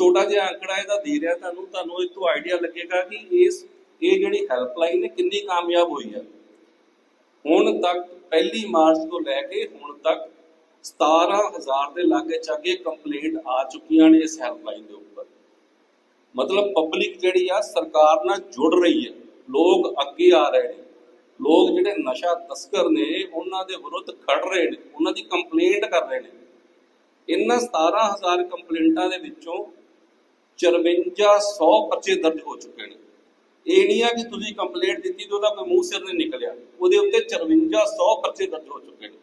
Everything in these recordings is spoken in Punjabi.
ਛੋਟਾ ਜਿਹਾ ਅੰਕੜਾ ਇਹਦਾ ਦੇ ਰਿਹਾ ਤੁਹਾਨੂੰ ਤੁਹਾਨੂੰ ਇਹ ਤੋਂ ਆਈਡੀਆ ਲੱਗੇਗਾ ਕਿ ਇਸ, ਇਹ ਜਿਹੜੀ ਹੈਲਪਲਾਈਨ ਹੈ ਕਿੰਨੀ ਕਾਮਯਾਬ ਹੋਈ ਹੈ ਹੁਣ ਤੱਕ ਪਹਿਲੀ ਮਾਰਚ ਤੋਂ ਲੈ ਕੇ ਹੁਣ ਤੱਕ 17000 ਦੇ ਲਾਗੇ ਚਾਗੇ ਕੰਪਲੇਂਟ ਆ ਚੁੱਕੀਆਂ ਨੇ ਇਸ ਹੈਲਪਲਾਈਨ ਦੇ ਉੱਪਰ। ਮਤਲਬ ਪਬਲਿਕ ਜਿਹੜੀ ਆ, ਸਰਕਾਰ ਨਾਲ ਜੁੜ ਰਹੀ ਹੈ। ਲੋਕ ਅੱਗੇ ਆ ਰਹੇ ਨੇ। ਲੋਕ ਜਿਹੜੇ ਨਸ਼ਾ ਤਸਕਰ ਨੇ, ਉਹਨਾਂ ਦੇ ਵਿਰੁੱਧ ਖੜ ਰਹੇ ਨੇ, ਉਹਨਾਂ ਦੀ ਕੰਪਲੇਂਟ ਕਰ ਰਹੇ ਨੇ। ਇਹਨਾਂ 17000 ਕੰਪਲੇਂਟਾਂ ਦੇ ਵਿੱਚੋਂ 5400 ਪਰਚੇ ਦਰਜ ਹੋ ਚੁੱਕੇ ਨੇ। ਇਹ ਨਹੀਂ ਆ ਕਿ ਤੁਸੀਂ ਕੰਪਲੇਂਟ ਦਿੱਤੀ ਤੇ ਉਹਦਾ ਕੋਈ ਮੂੰਹ ਸਿਰ ਨਹੀਂ ਨਿਕਲਿਆ। ਉਹਦੇ ਉੱਤੇ 5400 ਪਰਚੇ ਦਰਜ ਹੋ ਚੁੱਕੇ ਨੇ।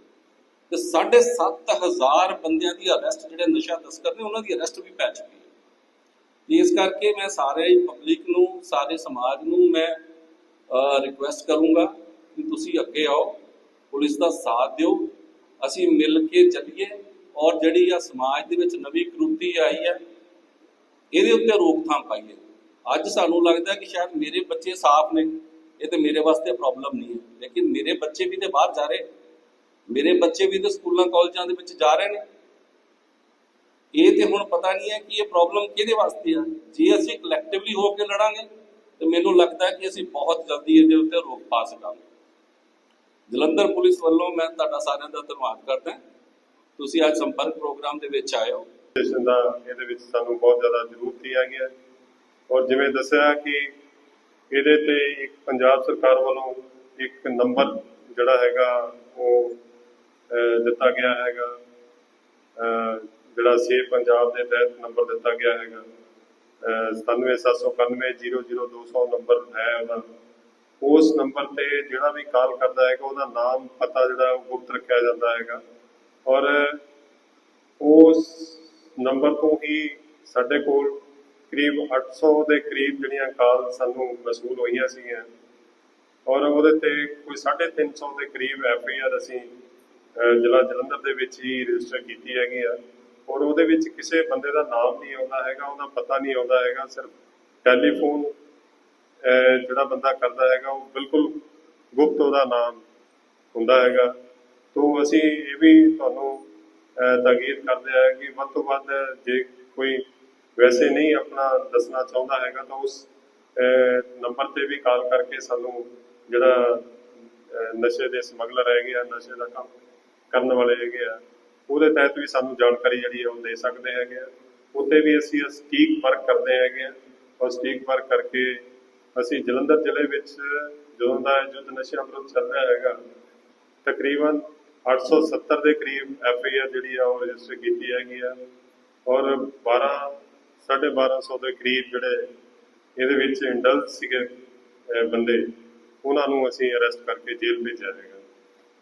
ਤੇ 7500 ਬੰਦਿਆਂ ਦੀ ਅਰੈਸਟ ਜਿਹੜੇ ਨਸ਼ਾ ਤਸਕਰ ਨੇ, ਉਹਨਾਂ ਦੀ ਅਰੈਸਟ ਵੀ ਪੈ ਚੁੱਕੀ ਹੈ। ਇਸ ਕਰਕੇ ਮੈਂ ਸਾਰੇ ਪਬਲਿਕ ਨੂੰ, ਸਾਰੇ ਸਮਾਜ ਨੂੰ ਮੈਂ ਰਿਕੁਐਸਟ ਕਰੂੰਗਾ ਕਿ ਤੁਸੀਂ ਅੱਗੇ ਆਓ, ਪੁਲਿਸ ਦਾ ਸਾਥ ਦਿਓ, ਅਸੀਂ ਮਿਲ ਕੇ ਚੱਲੀਏ ਔਰ ਜਿਹੜੀ ਆ ਸਮਾਜ ਦੇ ਵਿੱਚ ਨਵੀਂ ਕਰੂਤੀ ਆਈ ਹੈ ਇਹਦੇ ਉੱਤੇ ਰੋਕਥਾਮ ਪਾਈਏ। ਅੱਜ ਸਾਨੂੰ ਲੱਗਦਾ ਕਿ ਸ਼ਾਇਦ ਮੇਰੇ ਬੱਚੇ ਸਾਫ਼ ਨੇ, ਇਹ ਤੇ ਮੇਰੇ ਵਾਸਤੇ ਪ੍ਰੋਬਲਮ ਨਹੀਂ ਹੈ। ਲੇਕਿਨ ਮੇਰੇ ਬੱਚੇ ਵੀ ਤੇ ਬਾਹਰ ਜਾ ਰਹੇ। ਮੇਰੇ ਬੱਚੇ ਵੀ ਤੇ ਸਕੂਲਾਂ, ਕਾਲਜਾਂ ਦੇ ਵਿੱਚ ਜਾ ਰਹੇ ਨੇ। ਇਹ ਤੇ ਹੁਣ ਪਤਾ ਨਹੀਂ ਹੈ ਕਿ ਇਹ ਪ੍ਰੋਬਲਮ ਕਿਹਦੇ ਵਾਸਤੇ ਆ। ਜੇ ਅਸੀਂ ਕਲੈਕਟਿਵਲੀ ਹੋ ਕੇ ਲੜਾਂਗੇ, ਤੇ ਮੈਨੂੰ ਲੱਗਦਾ ਕਿ ਅਸੀਂ ਬਹੁਤ ਜਲਦੀ ਇਹਦੇ ਉੱਤੇ ਰੋਕ ਪਾ ਸਕਾਂਗੇ। ਜਲੰਧਰ ਪੁਲਿਸ ਵੱਲੋਂ ਮੈਂ ਤੁਹਾਡਾ ਸਾਰਿਆਂ ਦਾ ਧੰਨਵਾਦ ਕਰਦਾ ਤੁਸੀਂ ਅੱਜ ਸੰਪਰਕ ਪ੍ਰੋਗਰਾਮ ਦੇ ਵਿੱਚ ਆਏ ਹੋ। ਸਟੇਸ਼ਨ ਦਾ ਇਹਦੇ ਵਿੱਚ ਸਾਨੂੰ ਬਹੁਤ ਜ਼ਿਆਦਾ ਜ਼ਰੂਰਤ ਹੀ ਆ ਗਿਆ ਔਰ ਜਿਵੇਂ ਦੱਸਿਆ ਕਿ ਇਹਦੇ ਤੇ ਇੱਕ ਪੰਜਾਬ ਸਰਕਾਰ ਵੱਲੋਂ ਇੱਕ ਨੰਬਰ ਜਿਹੜਾ ਹੈਗਾ ਉਹ ਦਿੱਤਾ ਗਿਆ ਹੈਗਾ। ਜਿਹੜਾ ਸੇਵ ਪੰਜਾਬ ਦੇ ਤਹਿਤ ਨੰਬਰ ਦਿੱਤਾ ਗਿਆ ਹੈਗਾ। ਅਹ, 9779900200 ਨੰਬਰ ਹੈ ਉਹਦਾ ਉਸ ਨੰਬਰ ਤੇ ਜਿਹੜਾ ਵੀ ਕਾਲ ਕਰਦਾ ਹੈਗਾ ਉਹਦਾ ਨਾਮ ਪਤਾ ਜਿਹੜਾ ਉਹ ਗੁਪਤ ਰੱਖਿਆ ਜਾਂਦਾ ਹੈਗਾ। ਔਰ ਉਸ ਨੰਬਰ ਤੋਂ ਹੀ ਸਾਡੇ ਕੋਲ ਕਰੀਬ 800 ਦੇ ਕਰੀਬ ਜਿਹੜੀਆਂ ਕਾਲ ਸਾਨੂੰ ਮਸੂਲ ਹੋਈਆਂ ਸੀਗੀਆਂ। ਔਰ ਉਹਦੇ ਤੇ ਕੋਈ 350 ਦੇ ਕਰੀਬ ਐਫ ਆਈ ਆਰ ਅਸੀਂ ਜ਼ਿਲ੍ਹਾ ਜਲੰਧਰ ਦੇ ਵਿੱਚ ਹੀ ਰਜਿਸਟਰ ਕੀਤੀ ਹੈਗੀ ਆ। ਔਰ ਉਹਦੇ ਵਿੱਚ ਕਿਸੇ ਬੰਦੇ ਦਾ ਨਾਮ ਨਹੀਂ ਆਉਂਦਾ ਹੈਗਾ, ਉਹਦਾ ਪਤਾ ਨਹੀਂ ਆਉਂਦਾ ਹੈਗਾ, ਸਿਰਫ ਟੈਲੀਫੋਨ ਜਿਹੜਾ ਬੰਦਾ ਕਰਦਾ ਹੈਗਾ, ਉਹ ਬਿਲਕੁਲ ਗੁਪਤ ਉਹਦਾ ਨਾਮ ਹੁੰਦਾ ਹੈਗਾ। ਤੋਂ ਅਸੀਂ ਇਹ ਵੀ ਤੁਹਾਨੂੰ ਤਾਕੀਦ ਕਰਦੇ ਆ ਕਿ ਵੱਧ ਤੋਂ ਵੱਧ ਜੇ ਕੋਈ ਵੈਸੇ ਨਹੀਂ ਆਪਣਾ ਦੱਸਣਾ ਚਾਹੁੰਦਾ ਹੈਗਾ ਤਾਂ ਉਸ ਨੰਬਰ ਤੇ ਵੀ ਕਾਲ ਕਰਕੇ ਸਾਨੂੰ ਜਿਹੜਾ ਨਸ਼ੇ ਦੇ ਸਮਗਲਰ ਹੈਗੇ ਆ, ਨਸ਼ੇ ਦਾ ਕੰਮ ਕਰਨ ਵਾਲੇ ਹੈਗੇ ਆ, ਉਹਦੇ ਤਹਿਤ ਵੀ ਸਾਨੂੰ ਜਾਣਕਾਰੀ ਜਿਹੜੀ ਹੈ ਉਹ ਦੇ ਸਕਦੇ ਹੈਗੇ ਆ। ਉੱਤੇ ਵੀ ਅਸੀਂ ਸਟੀਕ ਵਰਕ ਕਰਦੇ ਹੈਗੇ ਆ ਔਰ ਸਟੀਕ ਵਰਕ ਕਰਕੇ ਅਸੀਂ ਜਲੰਧਰ ਜ਼ਿਲ੍ਹੇ ਵਿੱਚ ਜਦੋਂ ਦਾ ਯੁੱਧ ਨਸ਼ਿਆਂ ਵਿਰੁੱਧ ਚੱਲ ਰਿਹਾ ਹੈਗਾ, ਤਕਰੀਬਨ 870 ਦੇ ਕਰੀਬ ਐਫ ਆਈ ਆਰ ਜਿਹੜੀ ਆ ਉਹ ਰਜਿਸਟਰ ਕੀਤੀ ਹੈਗੀ ਆ। ਔਰ 12 1250 ਦੇ ਕਰੀਬ ਜਿਹੜੇ ਇਹਦੇ ਵਿੱਚ ਇੰਡਲ ਸੀਗੇ ਬੰਦੇ, ਉਹਨਾਂ ਨੂੰ ਅਸੀਂ ਅਰੈਸਟ ਕਰਕੇ ਜੇਲ੍ਹ ਭੇਜਿਆ ਹੈਗਾ।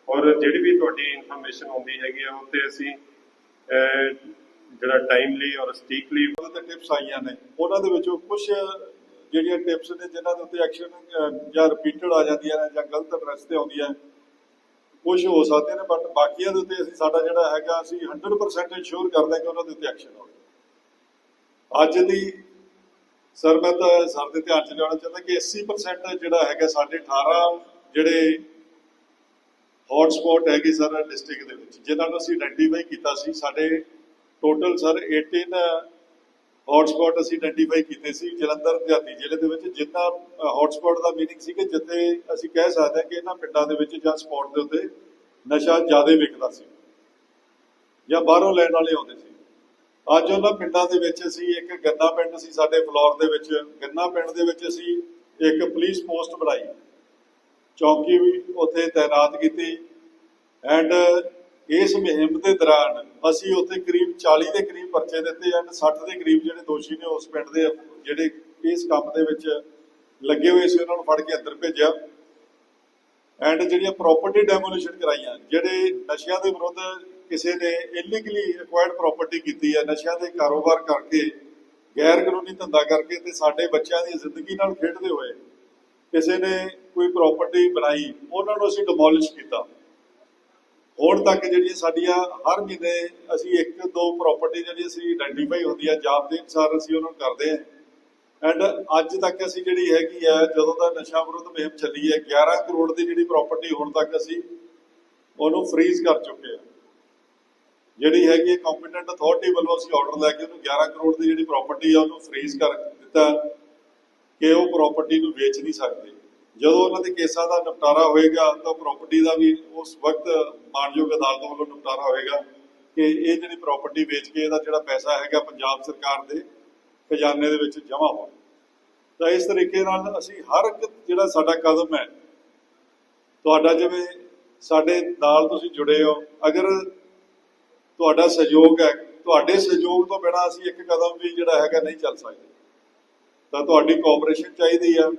ਔਰ ਜਿਹੜੀ ਵੀ ਤੁਹਾਡੀ ਇਨਫੋਰਮੇਸ਼ਨ ਆਉਂਦੀ ਹੈਗੀ ਆ ਉਹ ਤੇ ਅਸੀਂ ਜਿਹੜਾ ਟਾਈਮਲੀ ਔਰ ਸਟੀਕਲੀ ਉਹਦੇ ਤੇ ਟਿਪਸ ਆਈਆਂ ਨੇ। ਉਹਨਾਂ ਦੇ ਵਿੱਚੋਂ ਕੁਝ ਜਿਹੜੀਆਂ ਟਿਪਸ ਨੇ, ਜਿਨ੍ਹਾਂ ਦੇ ਉੱਤੇ ਐਕਸ਼ਨ ਜਾਂ ਰਿਪੀਟਡ ਆ ਜਾਂਦੀਆਂ ਨੇ ਜਾਂ ਗਲਤ ਅਡਰੈਸ ਤੇ ਆਉਂਦੀਆਂ ਕੁਝ ਹੋ ਸਕਦੇ ਨੇ ਬਟ ਬਾਕੀਆਂ ਦੇ ਉੱਤੇ ਅਸੀਂ ਸਾਡਾ ਜਿਹੜਾ ਹੈਗਾ, ਅਸੀਂ 100% ਇਨਸ਼ੋਰ ਕਰਦੇ ਹਾਂ ਕਿ ਉਹਨਾਂ ਦੇ ਉੱਤੇ ਐਕਸ਼ਨ ਹੋਵੇ ਅੱਜ ਦੀ ਸਰ, ਮੈਂ ਤਾਂ ਸਰ ਦੇ ਧਿਆਨ ਚ ਲਿਆਉਣਾ ਚਾਹੁੰਦਾ ਕਿ 80% ਜਿਹੜਾ ਹੈਗਾ ਸਾਡੇ 18 ਜਿਹੜੇ ਹੌਟ ਹੈਗੇ ਸਰ ਡਿਸਟ੍ਰਿਕਟ ਦੇ ਵਿੱਚ, ਜਿਨ੍ਹਾਂ ਨੂੰ ਅਸੀਂ ਆਇਡੈਂਟੀਫਾਈ ਕੀਤਾ ਸੀ, ਸਾਡੇ ਟੋਟਲ ਸਰ 18 ਹੌਟ ਅਸੀਂ ਆਇਡੈਂਟੀਫਾਈ ਕੀਤੇ ਸੀ ਜਲੰਧਰ ਦਿਹਾਤੀ ਜ਼ਿਲ੍ਹੇ ਦੇ ਵਿੱਚ, ਜਿੰਨਾ ਹੌਟ ਦਾ ਮੀਨਿੰਗ ਸੀ ਕਿ ਜਿੱਥੇ ਅਸੀਂ ਕਹਿ ਸਕਦੇ ਹਾਂ ਕਿ ਇਹਨਾਂ ਪਿੰਡਾਂ ਦੇ ਵਿੱਚ ਜਾਂ ਸਪੌਟ ਦੇ ਉੱਤੇ ਨਸ਼ਾ ਜ਼ਿਆਦਾ ਵਿਕਦਾ ਸੀ ਜਾਂ ਬਾਹਰੋਂ ਲੈਣ ਵਾਲੇ ਆਉਂਦੇ ਸੀ। ਅੱਜ ਉਹਨਾਂ ਪਿੰਡਾਂ ਦੇ ਵਿੱਚ ਅਸੀਂ ਇੱਕ ਗੰਨਾ ਪਿੰਡ ਸੀ, ਸਾਡੇ ਫਲੋਰ ਦੇ ਵਿੱਚ। ਗੰਨਾ ਪਿੰਡ ਦੇ ਵਿੱਚ ਅਸੀਂ ਇੱਕ ਪੁਲਿਸ ਪੋਸਟ ਬਣਾਈ। ਚੌਕੀ ਵੀ ਉੱਥੇ ਤਾਇਨਾਤ ਕੀਤੀ। ਐਂਡ ਇਸ ਮੁਹਿੰਮ ਦੇ ਦੌਰਾਨ ਅਸੀਂ ਉੱਥੇ ਕਰੀਬ 40 ਦੇ ਕਰੀਬ ਪਰਚੇ ਦਿੱਤੇ ਐਂਡ 60 ਦੇ ਕਰੀਬ ਜਿਹੜੇ ਦੋਸ਼ੀ ਨੇ ਉਸ ਪਿੰਡ ਦੇ, ਜਿਹੜੇ ਇਸ ਕੰਮ ਦੇ ਵਿੱਚ ਲੱਗੇ ਹੋਏ ਸੀ, ਉਹਨਾਂ ਨੂੰ ਫੜ ਕੇ ਅੰਦਰ ਭੇਜਿਆ। ਐਂਡ ਜਿਹੜੀਆਂ ਪ੍ਰਾਪਰਟੀ ਡੈਮੋਲੀਸ਼ਨ ਕਰਾਈਆਂ, ਜਿਹੜੇ ਨਸ਼ਿਆਂ ਦੇ ਵਿਰੁੱਧ ਕਿਸੇ ਨੇ ਇਲੀਗਲੀ ਐਕਵਾਇਰਡ ਪ੍ਰਾਪਰਟੀ ਕੀਤੀ ਹੈ ਨਸ਼ਿਆਂ ਦੇ ਕਾਰੋਬਾਰ ਕਰਕੇ, ਗੈਰ ਕਾਨੂੰਨੀ ਧੰਦਾ ਕਰਕੇ ਤੇ ਸਾਡੇ ਬੱਚਿਆਂ ਦੀ ਜ਼ਿੰਦਗੀ ਨਾਲ ਖੇਡਦੇ ਹੋਏ ਕਿਸੇ ਨੇ ਕੋਈ ਪ੍ਰਾਪਰਟੀ ਬਣਾਈ, ਉਹਨਾਂ ਨੂੰ ਅਸੀਂ ਡਿਮੋਲਿਸ਼ ਕੀਤਾ। ਹੁਣ ਤੱਕ ਜਿਹੜੀਆਂ ਸਾਡੀਆਂ ਹਰ ਮਹੀਨੇ ਅਸੀਂ ਇੱਕ ਦੋ ਪ੍ਰਾਪਰਟੀ ਜਿਹੜੀ ਅਸੀਂ ਆਇਡੈਂਟੀਫਾਈ ਹੁੰਦੀ ਹੈ ਜਾਬ ਦੇ ਅਨੁਸਾਰ ਅਸੀਂ ਉਹਨਾਂ ਨੂੰ ਕਰਦੇ ਹਾਂ ਐਂਡ ਅੱਜ ਤੱਕ ਅਸੀਂ ਜਿਹੜੀ ਹੈਗੀ ਆ, ਜਦੋਂ ਦਾ ਨਸ਼ਾ ਵਿਰੁੱਧ ਮੁਹਿੰਮ ਚੱਲੀ ਹੈ 11 ਕਰੋੜ ਦੀ ਜਿਹੜੀ ਪ੍ਰਾਪਰਟੀ ਹੁਣ ਤੱਕ ਅਸੀਂ ਉਹਨੂੰ ਫ੍ਰੀਜ਼ ਕਰ ਚੁੱਕੇ ਹਾਂ ਜਿਹੜੀ ਹੈਗੀ ਹੈ ਕੰਪੀਟੈਂਟ ਅਥਾਰਟੀ ਵੱਲੋਂ ਅਸੀਂ ਆਰਡਰ ਲੈ ਕੇ ਉਹਨੂੰ 11 ਕਰੋੜ ਦੀ ਜਿਹੜੀ ਪ੍ਰਾਪਰਟੀ ਆ, ਉਹਨੂੰ ਫ੍ਰੀਜ਼ ਕਰ ਦਿੱਤਾ ਕਿ ਉਹ ਪ੍ਰਾਪਰਟੀ ਨੂੰ ਵੇਚ ਨਹੀਂ ਸਕਦੇ। ਜਦੋਂ ਉਹਨਾਂ ਦੇ ਕੇਸਾਂ ਦਾ ਨਿਪਟਾਰਾ ਹੋਏਗਾ ਤਾਂ ਪ੍ਰਾਪਰਟੀ ਦਾ ਵੀ ਉਸ ਵਕਤ ਮਾਨਯੋਗ ਅਦਾਲਤ ਵੱਲੋਂ ਨਿਪਟਾਰਾ ਹੋਏਗਾ ਕਿ ਇਹ ਜਿਹੜੀ ਪ੍ਰਾਪਰਟੀ ਵੇਚ ਕੇ ਇਹਦਾ ਜਿਹੜਾ ਪੈਸਾ ਹੈਗਾ ਪੰਜਾਬ ਸਰਕਾਰ ਦੇ ਖਜ਼ਾਨੇ ਦੇ ਵਿੱਚ ਜਮ੍ਹਾਂ ਹੋ ਤਾਂ ਇਸ ਤਰੀਕੇ ਨਾਲ ਅਸੀਂ ਹਰ ਇੱਕ ਜਿਹੜਾ ਸਾਡਾ ਕਦਮ ਹੈ, ਤੁਹਾਡਾ ਜਿਵੇਂ ਸਾਡੇ ਨਾਲ ਤੁਸੀਂ ਜੁੜੇ ਹੋ, ਅਗਰ ਤੁਹਾਡਾ ਸਹਿਯੋਗ ਹੈ, ਤੁਹਾਡੇ ਸਹਿਯੋਗ ਤੋਂ ਬਿਨਾਂ ਅਸੀਂ ਇੱਕ ਕਦਮ ਵੀ ਜਿਹੜਾ ਹੈਗਾ ਨਹੀਂ ਚੱਲ ਸਕਦੇ। ਤਾਂ ਤੁਹਾਡੀ ਕੋਆਪਰੇਸ਼ਨ ਚਾਹੀਦੀ ਆ।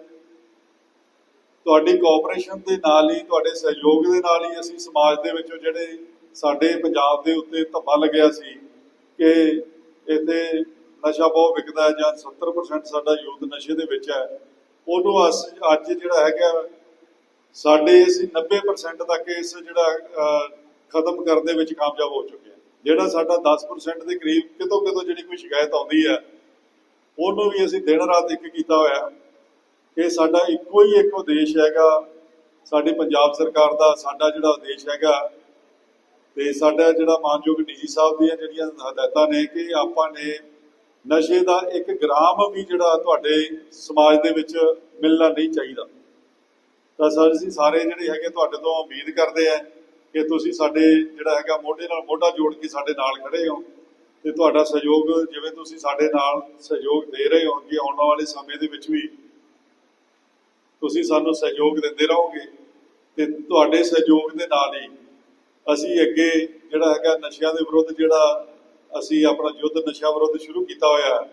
ਤੁਹਾਡੀ ਕੋਆਪਰੇਸ਼ਨ ਦੇ ਨਾਲ ਹੀ, ਤੁਹਾਡੇ ਸਹਿਯੋਗ ਦੇ ਨਾਲ ਹੀ ਅਸੀਂ ਸਮਾਜ ਦੇ ਵਿੱਚੋਂ ਜਿਹੜੇ ਸਾਡੇ ਪੰਜਾਬ ਦੇ ਉੱਤੇ ਧੱਬਾ ਲੱਗਿਆ ਸੀ ਕਿ ਇੱਥੇ ਨਸ਼ਾ ਬਹੁਤ ਵਿਕਦਾ ਜਾਂ 70% ਸਾਡਾ ਯੂਥ ਨਸ਼ੇ ਦੇ ਵਿੱਚ ਹੈ, ਉਹਨੂੰ ਅਸ- ਅੱਜ ਜਿਹੜਾ ਹੈਗਾ, ਸਾਡੇ ਅਸੀਂ 90% ਤੱਕ ਇਸ ਜਿਹੜਾ ਖਤਮ ਕਰਨ ਦੇ ਵਿੱਚ ਕਾਮਯਾਬ ਹੋ ਚੁੱਕੇ ਹਾਂ। ਜਿਹੜਾ ਸਾਡਾ 10% ਦੇ ਕਰੀਬ ਕਿਤੋਂ ਕਿਤੋਂ ਜਿਹੜੀ ਕੋਈ ਸ਼ਿਕਾਇਤ ਆਉਂਦੀ ਹੈ, ਉਹਨੂੰ ਵੀ ਅਸੀਂ ਦਿਨ ਰਾਤ ਇੱਕ ਕੀਤਾ ਹੋਇਆ। ਕਿ ਸਾਡਾ ਇੱਕੋ ਹੀ ਇੱਕ ਉਦੇਸ਼ ਹੈਗਾ, ਸਾਡੀ ਪੰਜਾਬ ਸਰਕਾਰ ਦਾ, ਸਾਡਾ ਜਿਹੜਾ ਉਦੇਸ਼ ਹੈਗਾ ਤੇ ਸਾਡਾ ਜਿਹੜਾ ਮਾਨਯੋਗ ਡੀਜੀ ਸਾਹਿਬ ਦੀਆਂ ਜਿਹੜੀਆਂ ਹਦਾਇਤਾਂ ਨੇ ਕਿ ਆਪਾਂ ਨੇ ਨਸ਼ੇ ਦਾ ਇੱਕ ਗ੍ਰਾਮ ਵੀ ਜਿਹੜਾ ਤੁਹਾਡੇ ਸਮਾਜ ਦੇ ਵਿੱਚ ਮਿਲਣਾ ਨਹੀਂ ਚਾਹੀਦਾ। ਤਾਂ ਸਰ, ਅਸੀਂ ਸਾਰੇ ਜਿਹੜੇ ਹੈਗੇ ਤੁਹਾਡੇ ਤੋਂ ਉਮੀਦ ਕਰਦੇ ਆ ਕਿ ਤੁਸੀਂ ਸਾਡੇ ਜਿਹੜਾ ਹੈਗਾ ਮੋਢੇ ਨਾਲ ਮੋਢਾ ਜੋੜ ਕੇ ਸਾਡੇ ਨਾਲ ਖੜੇ ਹੋ ਤੇ ਤੁਹਾਡਾ ਸਹਿਯੋਗ, ਜਿਵੇਂ ਤੁਸੀਂ ਸਾਡੇ ਨਾਲ ਸਹਿਯੋਗ ਦੇ ਰਹੇ ਹੋ ਕਿ ਆਉਣ ਵਾਲੇ ਸਮੇਂ ਦੇ ਵਿੱਚ ਵੀ ਤੁਸੀਂ ਸਾਨੂੰ ਸਹਿਯੋਗ ਦਿੰਦੇ ਰਹੋਗੇ ਤੇ ਤੁਹਾਡੇ ਸਹਿਯੋਗ ਦੇ ਨਾਲ ਹੀ ਅਸੀਂ ਅੱਗੇ ਜਿਹੜਾ ਹੈਗਾ ਨਸ਼ਿਆਂ ਦੇ ਵਿਰੁੱਧ ਜਿਹੜਾ ਅਸੀਂ ਆਪਣਾ ਯੁੱਧ ਨਸ਼ਾ ਵਿਰੁੱਧ ਸ਼ੁਰੂ ਕੀਤਾ ਹੋਇਆ,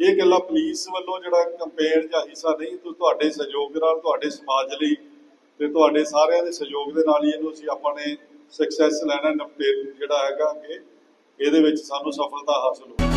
ਇਹ ਗੱਲਾਂ ਪੁਲਿਸ ਵੱਲੋਂ ਜਿਹੜਾ ਕੰਪੇਨ ਜਾਂ ਹਿੱਸਾ ਨਹੀਂ, ਤੁ- ਤੁਹਾਡੇ ਸਹਿਯੋਗ ਨਾਲ, ਤੁਹਾਡੇ ਸਮਾਜ ਲਈ ਤੇ ਤੁਹਾਡੇ ਸਾਰਿਆਂ ਦੇ ਸਹਿਯੋਗ ਦੇ ਨਾਲ ਹੀ ਇਹਨੂੰ ਅਸੀਂ ਆਪਾਂ ਨੇ ਸਕਸੈਸ ਲੈਣਾ ਨਪਟੇ ਜਿਹੜਾ ਹੈਗਾ ਕਿ ਇਹਦੇ ਵਿੱਚ ਸਾਨੂੰ ਸਫਲਤਾ ਹਾਸਲ ਹੋ